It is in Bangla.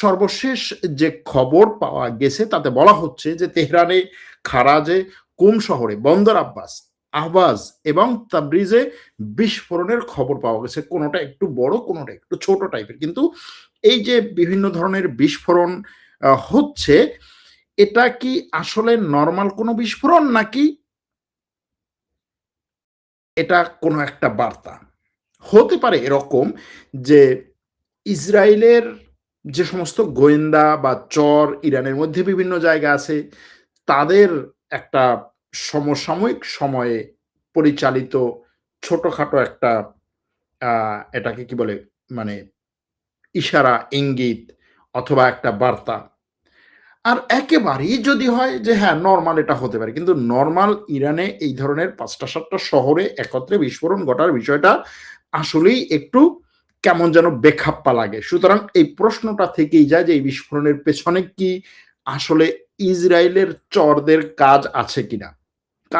সর্বশেষ যে খবর পাওয়া গেছে, তাতে বলা হচ্ছে যে তেহরানে, খারাজে, কুম শহরে বন্দর আব্বাস, আহবাজ এবং তাবরিজে বিস্ফোরণের খবর পাওয়া গেছে। কোনোটা একটু বড়, কোনোটা একটু ছোট টাইপের। কিন্তু এই যে বিভিন্ন ধরনের বিস্ফোরণ হচ্ছে, এটা কি আসলে নর্মাল কোনো বিস্ফোরণ নাকি এটা কোনো একটা বার্তা? হতে পারে এরকম যে ইসরায়েলের যে সমস্ত গোয়েন্দা বা চর ইরানের মধ্যে বিভিন্ন জায়গা আছে, তাদের একটা সমসাময়িক সময়ে পরিচালিত ছোটখাটো একটা এটাকে কি বলে মানে ইশারা, ইঙ্গিত অথবা একটা বার্তা। আর একেবারেই যদি হয় যে হ্যাঁ নর্মাল এটা হতে পারে, কিন্তু নর্মাল ইরানে এই ধরনের পাঁচটা সাতটা শহরে একত্রে বিস্ফোরণ ঘটার বিষয়টা আসলেই একটু কেমন যেন বেখাপ্পা লাগে। সুতরাং এই প্রশ্নটা থেকেই যায় যে এই বিস্ফোরণের পেছনে কি আসলে ইসরায়েলের চরদের কাজ আছে কিনা।